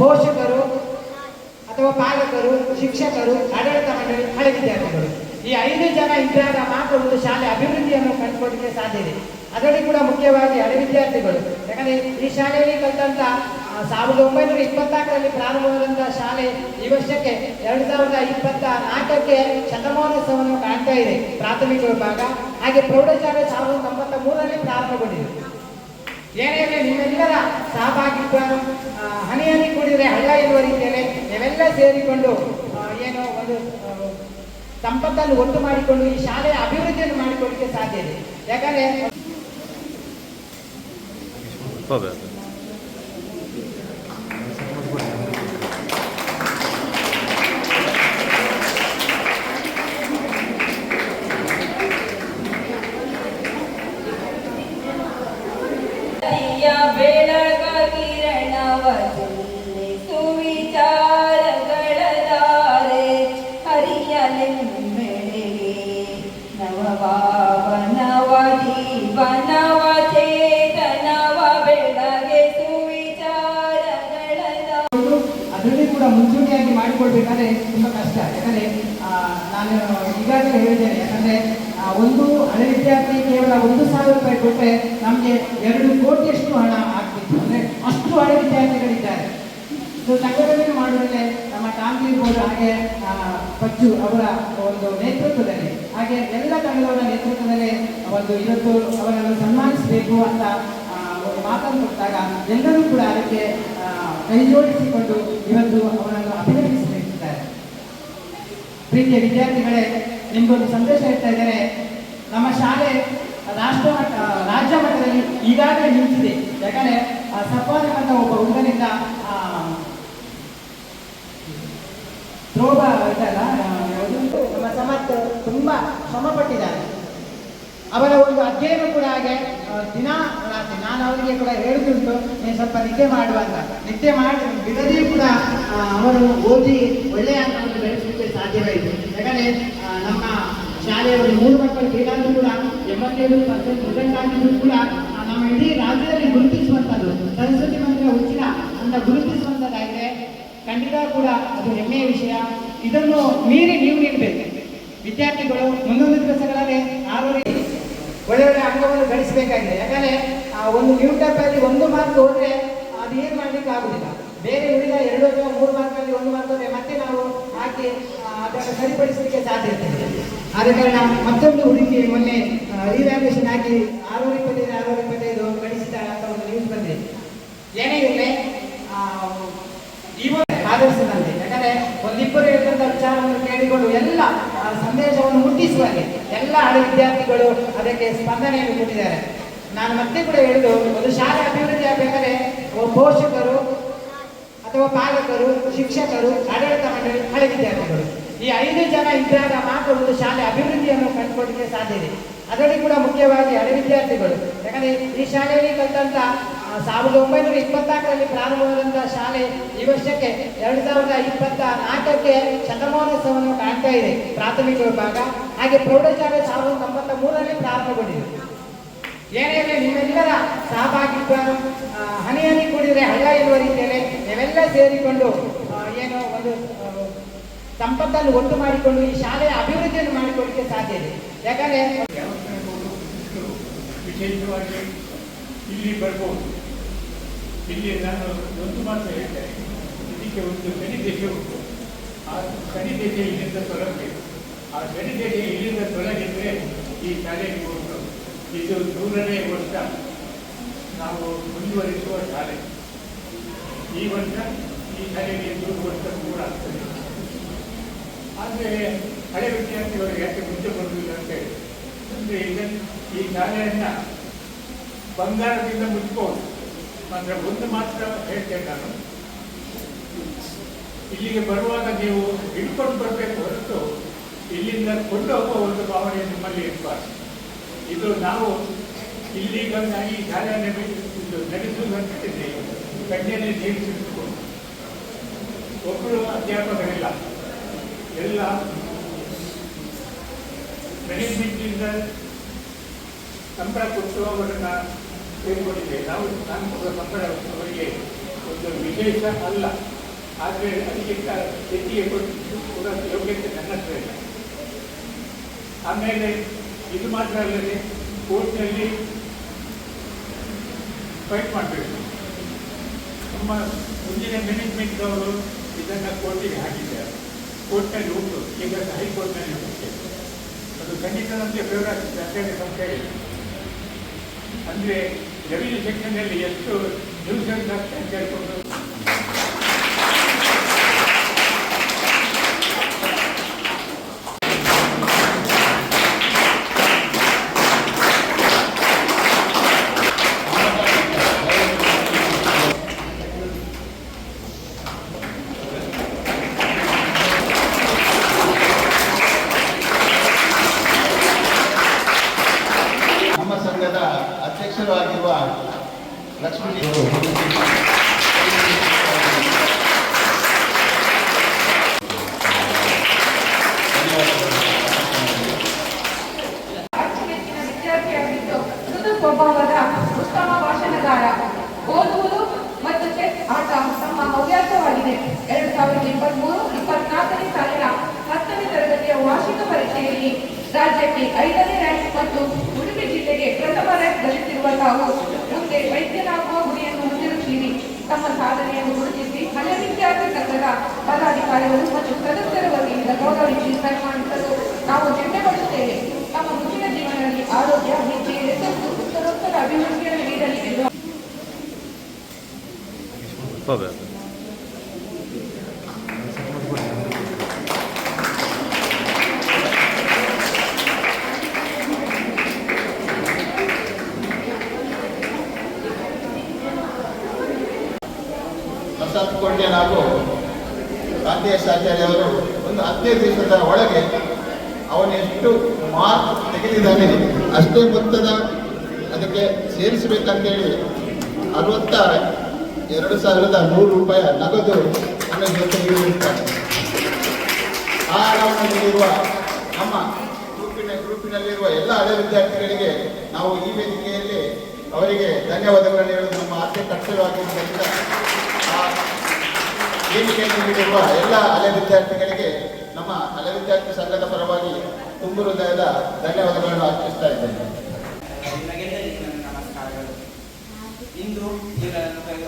ಪೋಷಕರು ಅಥವಾ ಪಾಲಕರು, ಶಿಕ್ಷಕರು, ಆಡಳಿತ ಮಂಡಳಿ ಹಳೆ ವಿದ್ಯಾರ್ಥಿಗಳು ಈ ಐದು ಜನ ಇದ್ದಾಗ ಮಾತ್ರ ಒಂದು ಶಾಲೆ ಅಭಿವೃದ್ಧಿಯನ್ನು ಕಂಡುಕೊಳ್ಳಲಿಕ್ಕೆ ಸಾಧ್ಯ ಇದೆ. ಅದರಲ್ಲಿ ಕೂಡ ಮುಖ್ಯವಾಗಿ ಹಳೆ ವಿದ್ಯಾರ್ಥಿಗಳು. ಯಾಕಂದ್ರೆ ಈ ಶಾಲೆಯಲ್ಲಿ ಕಲಿತಂಥ ಸಾವಿರದ ಒಂಬೈನೂರ ಇಪ್ಪತ್ನಾಲ್ಕರಲ್ಲಿ ಪ್ರಾರಂಭವಾದಂತಹ ಶಾಲೆ ಈ ವರ್ಷಕ್ಕೆ ಎರಡು ಸಾವಿರದ ಇಪ್ಪತ್ತ ನಾಲ್ಕಕ್ಕೆ ಶತಮಾನೋತ್ಸವವನ್ನು ಕಾಣ್ತಾ ಇದೆ ಪ್ರಾಥಮಿಕ ವಿಭಾಗ. ಹಾಗೆ ಪ್ರೌಢಶಾಲೆ ಸಾವಿರದ ತೊಂಬತ್ತ ಮೂರರಲ್ಲಿ ಪ್ರಾರಂಭಗೊಂಡಿದೆ. ಏನೇ ನೀವೆಲ್ಲರ ಸಹಭಾಗಿತ್ವ ಹನಿ ಹನಿ ಕೂಡಿದರೆ ಹಳ್ಳ ಇರುವ ರೀತಿಯಲ್ಲಿ ನೀವೆಲ್ಲ ಸೇರಿಕೊಂಡು ಏನೋ ಒಂದು ಸಂಪತ್ತನ್ನು ಒಟ್ಟು ಮಾಡಿಕೊಂಡು ಈ ಶಾಲೆಯ ಅಭಿವೃದ್ಧಿಯನ್ನು ಮಾಡಿಕೊಳ್ಳಿಕ್ಕೆ ಸಾಧ್ಯ ಇದೆ. ಯಾಕಂದ್ರೆ ಮಾಡಿಕೊಳ್ಬೇಕಾದ್ರೆ ತುಂಬ ಕಷ್ಟ. ಯಾಕಂದ್ರೆ ನಾನು ಈಗಾಗಲೇ ಹೇಳಿದ್ದೇನೆ, ಯಾಕಂದ್ರೆ ಒಂದು ಹಳೆ ವಿದ್ಯಾರ್ಥಿ ಕೇವಲ ಒಂದು ಸಾವಿರ ರೂಪಾಯಿ ಕೊಟ್ಟರೆ ನಮಗೆ ಎರಡು ಕೋಟಿಯಷ್ಟು ಹಣ ಆಗ್ತಿತ್ತು. ಅಂದರೆ ಅಷ್ಟು ಹಳೆ ವಿದ್ಯಾರ್ಥಿಗಳಿದ್ದಾರೆ. ಇದು ಸಂಘಟನೆ ಮಾಡುವಲ್ಲೇ ನಮ್ಮ ಇರ್ಬೋದು ಹಾಗೆ ಪಚ್ಚು ಅವರ ಒಂದು ನೇತೃತ್ವದಲ್ಲಿ, ಹಾಗೆ ಎಲ್ಲ ತಂಡದವರ ನೇತೃತ್ವದಲ್ಲಿ ಒಂದು ಇವತ್ತು ಅವರನ್ನು ಸನ್ಮಾನಿಸಬೇಕು ಅಂತ ಒಂದು ಮಾತನ್ನು ಕೊಟ್ಟಾಗ ಎಲ್ಲರೂ ಕೂಡ ಅದಕ್ಕೆ ಕೈ ಜೋಡಿಸಿಕೊಂಡು ಇವತ್ತು ಅವರನ್ನು ಅಭಿನಂದಿಸಬೇಕಿದ್ದಾರೆ ಪ್ರೀತಿಯ ವಿದ್ಯಾರ್ಥಿಗಳೇ, ನಿಮ್ಗೊಂದು ಸಂದೇಶ ಹೇಳ್ತಾ ಇದ್ದಾರೆ. ನಮ್ಮ ಶಾಲೆ ರಾಷ್ಟ್ರ ಮಟ್ಟ ರಾಜ್ಯ ಮಟ್ಟದಲ್ಲಿ ಈಗಾಗಲೇ ನಿಂತಿದೆ. ಯಾಕಂದ್ರೆ, ಆ ಅಂತ ಒಬ್ಬ ಹುಡುಗನಿಂದ ಧ್ರುವ ಇದಲ್ಲ ನಮ್ಮ ಸಮರ್ಥ ತುಂಬಾ ಶ್ರಮ ಅವರ ಒಂದು ಅಧ್ಯಯನ ಕೂಡ ಹಾಗೆ ದಿನ, ರಾತ್ರಿ, ನಾನು ಅವರಿಗೆ ಕೂಡ ಹೇಳುದುಂಟು ನೀನು ಸ್ವಲ್ಪ ನಿದ್ದೆ ಮಾಡುವ ಅಂತ ನಿದ್ದೆ ಮಾಡಿ, ಬಿಡದೆ ಕೂಡ ಅವರು ಓದಿ ಒಳ್ಳೆಯ ಅಂಕವನ್ನು ಬೆಳೆಸಲಿಕ್ಕೆ ಸಾಧ್ಯವಾಯಿತು ಯಾಕಂದ್ರೆ ನಮ್ಮ ಶಾಲೆಯ ಒಂದು ಮೂರು ಮಕ್ಕಳು ಫೇಲಾದರೂ ಕೂಡ ಎಂಬತ್ತೇಳು ಪರ್ಸೆಂಟ್ ರಿಸಲ್ಟ್ ಆಗಿದ್ರು ಕೂಡ ನಮ್ಮ ಇಡೀ ರಾಜ್ಯದಲ್ಲಿ ಗುರುತಿಸುವಂಥದ್ದು ಸರಸ್ವತಿ ಮಂದಿರ ಉಚಿತ ಅಂತ ಗುರುತಿಸುವಂಥದ್ದಾಗಿದೆ. ಖಂಡಿತ ಕೂಡ ಅದು ಹೆಮ್ಮೆಯ ವಿಷಯ. ಇದನ್ನು ಮೀರಿ ನೀವು ನೀಡಬೇಕು ವಿದ್ಯಾರ್ಥಿಗಳು ಮುಂದೊಂದು ದಿವಸಗಳಲ್ಲಿ ಆರೋಗ್ಯ ಒಳ್ಳೆ ಒಳ್ಳೆ ಅಂಗವನ್ನು ಗಳಿಸಬೇಕಾಗಿದೆ. ಯಾಕಂದ್ರೆ ಒಂದು ಅಲ್ಲಿ ಒಂದು ಮಾರ್ಕ್ ಹೋದ್ರೆ ಅದು ಏನು ಮಾಡ್ಲಿಕ್ಕೆ ಆಗುದಿಲ್ಲ. ಬೇರೆ ಉಳಿದ ಎರಡು ಅಥವಾ ಮೂರು ಮಾರ್ಕಲ್ಲಿ ಒಂದು ಮಾರ್ಕ್ ಹೋದ್ರೆ ಮತ್ತೆ ನಾವು ಹಾಕಿ ಅದನ್ನು ಸರಿಪಡಿಸಲಿಕ್ಕೆ ಸಾಧ್ಯ ಇರ್ತದೆ. ಆದ ಕಾರಣ ಮತ್ತೊಂದು ಹುಡುಗಿ ಮೊನ್ನೆ ರಿವ್ಯಾಲ್ಯೂಷನ್ ಹಾಕಿ ಆರುನೂರ ಇಪ್ಪತ್ತೈದು ಆರುನೂರ ಇಪ್ಪತ್ತೈದು ಗಳಿಸಿದ ಅಂತ ಒಂದು ನ್ಯೂಸ್ ಬಂದಿದೆ. ಏನೇ ಇವಾಗ ಆಧರಿಸಿದಂತೆ ಯಾಕಂದ್ರೆ, ಒಂದಿಬ್ಬರು ಇರ್ತಕ್ಕಂಥ ವಿಚಾರವನ್ನು ಕೇಳಿಕೊಂಡು ಎಲ್ಲ ಸಂದೇಶವನ್ನು ಮುಟ್ಟಿಸುವಾಗೆ ಎಲ್ಲ ಹಳೆ ವಿದ್ಯಾರ್ಥಿಗಳು ಅದಕ್ಕೆ ಸ್ಪಂದನೆಯನ್ನು ಕೊಟ್ಟಿದ್ದಾರೆ. ನಾನು ಮತ್ತೆ ಕೂಡ ಹೇಳುದು, ಒಂದು ಶಾಲೆ ಅಭಿವೃದ್ಧಿ ಆಗಬೇಕಾದ್ರೆ ಪೋಷಕರು ಅಥವಾ ಪಾಲಕರು, ಶಿಕ್ಷಕರು, ಆಡಳಿತ ಮಂಡಳಿ, ಹಳೆ ವಿದ್ಯಾರ್ಥಿಗಳು. ಈ ಐದು ಜನ ಇದ್ದಾಗ ಮಾತ್ರ ಒಂದು ಶಾಲೆ ಅಭಿವೃದ್ಧಿಯನ್ನು ಕಂಡುಕೊಳ್ಳಲಿಕ್ಕೆ ಸಾಧ್ಯ ಇದೆ. ಅದರಲ್ಲಿ ಕೂಡ ಮುಖ್ಯವಾಗಿ ಹಳೆ ವಿದ್ಯಾರ್ಥಿಗಳು. ಯಾಕಂದ್ರೆ ಈ ಶಾಲೆಯಲ್ಲಿ ಕಲಿತಂತ ಸಾವಿರದ ಒಂಬೈನೂರ ಇಪ್ಪತ್ನಾಲ್ಕರಲ್ಲಿ ಪ್ರಾರಂಭವಾದಂತಹ ಶಾಲೆ ಈ ವರ್ಷಕ್ಕೆ ಎರಡು ಸಾವಿರದ ಇಪ್ಪತ್ತ ನಾಲ್ಕಕ್ಕೆ ಶತಮಾನೋತ್ಸವವನ್ನು ಕಾಣ್ತಾ ಇದೆ, ಪ್ರಾಥಮಿಕ ವಿಭಾಗ. ಹಾಗೆ ಪ್ರೌಢಶಾಲೆ ಸಾವಿರದ ತೊಂಬತ್ತ ಮೂರರಲ್ಲಿ ಪ್ರಾರಂಭಗೊಂಡಿದೆ. ಏನೇ ಇರಲಿ, ನಿಮ್ಮೆಲ್ಲರ ಸಹಭಾಗಿತ್ವ ಹನಿ ಹನಿ ಕೂಡಿದರೆ ಹಳ್ಳ ಎನ್ನುವ ರೀತಿಯಲ್ಲಿ ನೀವೆಲ್ಲ ಸೇರಿಕೊಂಡು ಏನು ಒಂದು ಸಂಪತ್ತನ್ನು ಒಟ್ಟು ಮಾಡಿಕೊಂಡು ಈ ಶಾಲೆಯ ಅಭಿವೃದ್ಧಿಯನ್ನು ಮಾಡಿಕೊಳ್ಳಿಕ್ಕೆ ಸಾಧ್ಯ ಇದೆ. ಯಾಕಂದ್ರೆ ಇಲ್ಲಿ ಬರ್ಬೋದು. ಇಲ್ಲಿ ನಾನು ಒಂದು ಮಾತು ಹೇಳ್ತೇನೆ. ಇದಕ್ಕೆ ಒಂದು ಗಣಿದೇಶ ಉಂಟು. ಆ ಗಣಿದೇಶ ಇಲ್ಲಿಂದ ತೊಲಗಬೇಕು ಆ ಗಣಿದೇಶ ಇಲ್ಲಿಂದ ತೊಲಗಿದ್ರೆ ಈ ಶಾಲೆಗೆ ಉಂಟು ಇದು ನೂರನೇ ವರ್ಷ ನಾವು ಮುಂದುವರಿಸುವ ಶಾಲೆ. ಈ ವರ್ಷ ಈ ಶಾಲೆಗೆ ನೂರು ವರ್ಷ ಕೂಡ ಆಗ್ತದೆ. ಆದರೆ ಹಳೆ ವಿದ್ಯಾರ್ಥಿಗಳು ಯಾಕೆ ಮುಂದೆ ಬರುವುದಿಲ್ಲ ಅಂತ ಹೇಳಿ. ಅಂದರೆ ಈಗ ಈ ಶಾಲೆಯನ್ನು ಬಂಗಾರದಿಂದ ಮುಚ್ಬೋದು ಮಾತ್ರ ಒಂದು ಮಾತ್ರ ಹೇಳ್ತೇನೆ ನಾನು. ಇಲ್ಲಿಗೆ ಬರುವಾಗ ನೀವು ಹಿಡ್ಕೊಂಡು ಬರಬೇಕು ಹೊರತು ಇಲ್ಲಿಂದ ಕೊಂಡು ಹೋಗುವ ಒಂದು ಭಾವನೆ ನಿಮ್ಮಲ್ಲಿ ಇರಬಾರ್ದು ಇದು ನಾವು ಇಲ್ಲಿ ಬಂದ ಈ ಶಾಲೆಯನ್ನು ಇದು ನಡೆಸುವುದಂತಿದೆ ಕಣ್ಣಲ್ಲಿ ಸಿಡಿಸಿಕೊಂಡು ಒಬ್ಬರು ಅಧ್ಯಾಪಕರಿಲ್ಲ. ಎಲ್ಲ ಮ್ಯಾನೇಜ್ಮೆಂಟಿಂದ ಸಂಬಳ ಕೊಟ್ಟು ಅವರನ್ನ ಸೇರಿಕೊಂಡಿದೆ ನಾವು ನಾನು ಕೂಡ ಸಂಬಳ ಅವರಿಗೆ ಒಂದು ವಿಶೇಷ ಅಲ್ಲ. ಆದರೆ ಅದಕ್ಕೆ ಹೆಚ್ಚಿಗೆ ಕೊಟ್ಟು ಕೂಡ ಯೋಗ್ಯತೆ ನನ್ನ ಹತ್ರ ಇಲ್ಲ. ಆಮೇಲೆ ಇದು ಮಾತ್ರ ಅಲ್ಲದೆ ಕೋರ್ಟ್ನಲ್ಲಿ ಫೈಟ್ ಮಾಡಬೇಕು. ನಮ್ಮ ಮುಂದಿನ ಮ್ಯಾನೇಜ್ಮೆಂಟ್ದವರು ಇದನ್ನು ಕೋರ್ಟಿಗೆ ಹಾಕಿದ್ದಾರೆ. ಕೋರ್ಟ್ನಲ್ಲಿ ಉಂಟು ಈಗ ಹೈಕೋರ್ಟ್ನಲ್ಲಿ ಉಂಟು ಅದು ಖಂಡಿತ ನಮಗೆ ಫೇವರ್ ಆಗ್ತದೆ ಅಂತ ಹೇಳಿ ಅಂದರೆ ರೆವಿನ್ಯೂ ಸೆಕ್ಷನ್ನಲ್ಲಿ ಎಷ್ಟು ನ್ಯೂಸೆನ್ಸ್ ಅಂತ ಹೇಳ್ಕೊಂಡು ಹವ್ಯಾಸವಾಗಿದೆ ಎರಡು ಸಾವಿರದ ಇಪ್ಪತ್ಮೂರು ಇಪ್ಪತ್ನಾಲ್ಕನೇ ಸಾಲಿನ ಹತ್ತನೇ ತರಗತಿಯ ವಾರ್ಷಿಕ ಪರೀಕ್ಷೆಯಲ್ಲಿ ರಾಜ್ಯಕ್ಕೆ ಐದನೇ ರ್ಯಾಂಕ್ ಮತ್ತು ಉಡುಪಿ ಜಿಲ್ಲೆಗೆ ಪ್ರಥಮ ರ್ಯಾಂಕ್ ಗಳಿಸಿರುವ ತಾವು ಮುಂದೆ ವೈದ್ಯನಾಗುವ ಗುರಿಯನ್ನು ಹೊಂದಿರುತ್ತೀರಿ ತಮ್ಮ ಸಾಧನೆಯನ್ನು ಗುರುತಿಸಿ ಹಳೆ ವಿದ್ಯಾರ್ಥಿ ಸಂಘದ ಪದಾಧಿಕಾರಿಗಳು ಮತ್ತು ಸದಸ್ಯರ ವತಿಯಿಂದ ಗೌರವಿಸಿ ಸನ್ಮಾನಿಸಲು ನಾವು ಹೆಮ್ಮೆ ತಮ್ಮ ಮುಂದಿನ ಜೀವನದಲ್ಲಿ ಆರೋಗ್ಯ ವಿದ್ಯೆ ಯಶಸ್ಸು ಉತ್ತರೋತ್ತರ ಅಭಿವೃದ್ಧಿಯನ್ನು ನೀಡಲಿ ಎಂದು ಪ್ರಸಾದ್ ಕೊಂಡ್ಯನ್ ಹಾಗೂ ಕಾಂತೇಶ್ ಆಚಾರ್ಯ ಅವರು ಒಂದು ಹದಿನೈದು ದಿವಸದ ಒಳಗೆ ಅವನು ಎಷ್ಟು ಮಾರ್ಕ್ ತೆಗೆದಿದ್ದಾನೆ, ಅಷ್ಟೇ ಮೊತ್ತದ ಅದಕ್ಕೆ ಸೇರಿಸಬೇಕಂತೇಳಿ ಅರವತ್ತ ಎರಡು ಸಾವಿರದ ನೂರು ರೂಪಾಯಿ ನಗದು ಅವನ ಜೊತೆ ನೀಡಿರುತ್ತಾನೆ ಆ ನೀಡಿರುವ ನಮ್ಮ ಗ್ರೂಪಿನ ಗ್ರೂಪಿನಲ್ಲಿರುವ ಎಲ್ಲ ಹಳೆ ವಿದ್ಯಾರ್ಥಿಗಳಿಗೆ ನಾವು ಈ ವೇದಿಕೆಯಲ್ಲಿ ಅವರಿಗೆ ಧನ್ಯವಾದಗಳನ್ನು ಹೇಳಲು ನಮ್ಮ ಆಸೆ ಕರ್ತವ್ಯವಾಗಿರುವುದರಿಂದ ವೇದಿಕೆಯನ್ನು ನೀಡಿರುವ ಎಲ್ಲ ಹಳೆ ವಿದ್ಯಾರ್ಥಿಗಳಿಗೆ ನಮ್ಮ ಹಳೆ ವಿದ್ಯಾರ್ಥಿ ಸಂಘದ ಪರವಾಗಿ ತುಂಬು ಹೃದಯದ ಧನ್ಯವಾದಗಳನ್ನು ಅರ್ಪಿಸ್ತಾ ಇದ್ದೇನೆ. ನಮಸ್ಕಾರಗಳು ಇಂದು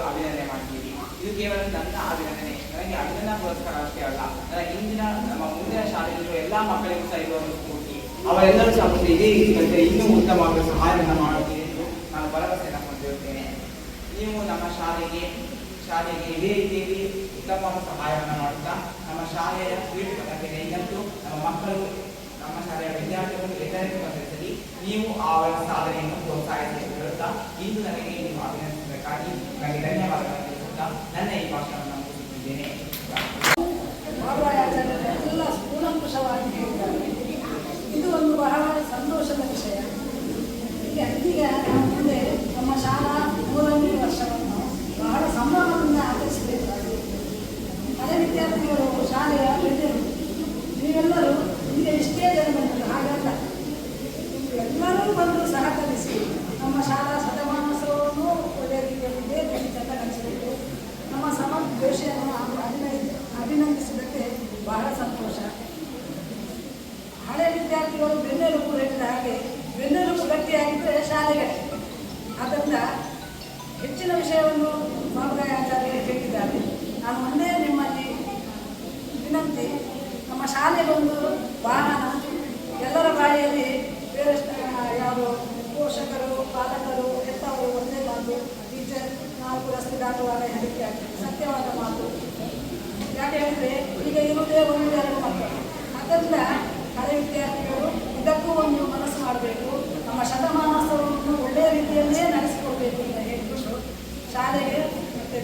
ಅಭಿನಂದನೆ ಮಾಡ್ತೀವಿ. ಇದು ಕೇವಲ ನನ್ನ ಅಭಿನಂದನೆ. ನನಗೆ ಅಭಿನಂದನಾ ಪುರಸ್ಕಾರ ಅಷ್ಟೇ ಅಲ್ಲ. ನನ್ನ ಇಂದಿನ ನಮ್ಮ ಮುಂದಿನ ಶಾಲೆಯಲ್ಲಿರುವ ಎಲ್ಲ ಮಕ್ಕಳಿಗೂ ಸಹ ಇರುವ ಸ್ಫೂರ್ತಿ. ಅವರೆಲ್ಲರೂ ಸಹ ಇದೇ ರೀತಿ ಉತ್ತಮವಾದ ಸಹಾಯವನ್ನು ಮಾಡುತ್ತೀರಿ ಎಂದು ನಾನು ಭರವಸೆಯನ್ನು ಹೊಂದಿರುತ್ತೇನೆ ನೀವು ನಮ್ಮ ಶಾಲೆಗೆ ಶಾಲೆಗೆ ಇದೇ ರೀತಿಯಲ್ಲಿ ಉತ್ತಮವಾದ ಸಹಾಯವನ್ನು ಮಾಡುತ್ತಾ, ನಮ್ಮ ಶಾಲೆಯ ಕ್ರೀಡೆ ಈಗಂತೂ ನಮ್ಮ ಮಕ್ಕಳು, ನಮ್ಮ ಶಾಲೆಯ ವಿದ್ಯಾರ್ಥಿಗಳು ಎಲ್ಲರಿಗೂ ಬಂದಿರಲಿ ನೀವು ಅವರ ಸಾಧನೆಯನ್ನು ಪ್ರೋತ್ಸಾಹಿಸಿ ಹೇಳುತ್ತಾ, ಇಂದು ನನಗೆ ನಿಮ್ಮ ಅಭಿನಂದಿಸಬೇಕಾಗಿ ನನಗೆ ಧನ್ಯವಾದಗಳನ್ನು ತಿಳಿಸುತ್ತಾ ನನ್ನ ಈ ಭಾಷಣವನ್ನು ಮುಗಿಸುತ್ತಿದ್ದೇನೆ ಬಾಬಾಯಾಚಾರ್ಯರು ಎಲ್ಲ ಕೂಲಂಕುಷವಾಗಿ ಹೇಳಿದ್ದಾರೆ ಇದು ಒಂದು ಬಹಳ ಸಂತೋಷದ ವಿಷಯ ಈಗ ಇದೀಗ ನಾವು ಮುಂದೆ ನಮ್ಮ ಶಾಲಾ ಮೂರನೇ ವರ್ಷವನ್ನು ಬಹಳ ಸಂಭ್ರಮದಿಂದ ಆಚರಿಸಬೇಕಾಗಿದೆ ಹಳೆ ವಿದ್ಯಾರ್ಥಿಗಳು ಶಾಲೆಯ ಬೆನ್ನೆಲು ನೀವೆಲ್ಲರೂ ಈಗ ಇಷ್ಟೇ ಜನ ಬಂದರು ಹಾಗಲ್ಲ ಎಲ್ಲರೂ ಬಂದು ಸಹಕರಿಸಿ ನಮ್ಮ ಶಾಲಾ ಶತಮಾನೋತ್ಸವವನ್ನು ಒಳ್ಳೆಯ ರೀತಿಯಲ್ಲಿ ಇದೇ ಖಂಡಿತ ನಡೆಸಬೇಕು ನಮ್ಮ ಸಮದ್ವೇಷವನ್ನು ಅಭಿನಂದ ಅಭಿನಂದಿಸಿದ್ದಕ್ಕೆ ಬಹಳ ಸಂತೋಷ ವಿದ್ಯಾರ್ಥಿಗಳು ಬೆನ್ನೆಲುಬು ಹೇಳಿದ ಹಾಗೆ. ಬೆನ್ನೆಲುಬು ಗಟ್ಟಿಯಾಗಿದ್ದರೆ ಶಾಲೆಗಳೇ ಆದ್ದರಿಂದ ಹೆಚ್ಚಿನ ವಿಷಯವನ್ನು ಮಾಮಗಾಯ ಆಚಾರ್ಯರು ಹೇಳಿದ್ದಾರೆ ನಾನು ಒಂದೇ ನಿಮ್ಮಲ್ಲಿ ವಿನಂತಿ, ನಮ್ಮ ಶಾಲೆಗೊಂದು ವಾಹನ ಎಲ್ಲರ ಬಾಯಿಯಲ್ಲಿ ಬೇರೆ ಯಾರು ಪೋಷಕರು, ಪಾಲಕರು, ಹೆತ್ತವರು ಒಂದೇ ಮಾತು, ಟೀಚರ್ ನಾಲ್ಕು ರಸ್ತೆ ದಾಟುವಾಗ ಹೇಳಿಕೆ ಸತ್ಯವಾದ ಮಾತು. ಯಾಕೆ ಹೇಳಿದ್ರೆ, ಈಗ ಇರುವುದೇ ಒಂದು ಎರಡು ಮಕ್ಕಳು ಅದರಿಂದ ಹಳೆ ವಿದ್ಯಾರ್ಥಿಗಳು ಇದಕ್ಕೂ ಒಂದು ಮನಸ್ಸು ಮಾಡಬೇಕು ನಮ್ಮ ಶತಮಾನೋತ್ಸವವನ್ನು ಒಳ್ಳೆಯ ರೀತಿಯಲ್ಲೇ ನಡೆಸಿಕೊಡ್ಬೇಕು ಅಂತ ಹೇಳಿಬಿಟ್ಟು ಶಾಲೆಗೆ ಮತ್ತೆ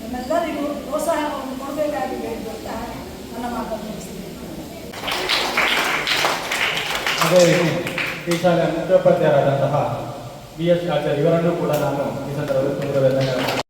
ನಮ್ಮೆಲ್ಲರಿಗೂ ಪ್ರೋತ್ಸಾಹವನ್ನು ಕೊಡಬೇಕಾಗಿ ಬೇಕು ಅಂತ ನನ್ನ ಮಾತನ್ನು ಮುಗಿಸ್ತೇನೆ. ಅದೇ ರೀತಿ ಈ ಶಾಲೆಯ ಮುಖ್ಯೋಪಾಧ್ಯಾಯರಾದಂತಹ ಬಿ ಎಸ್ ಆಚಾರ್ಯ ಇವರನ್ನು ಕೂಡ ನಾನು ಈ ಸಂದರ್ಭದಲ್ಲಿ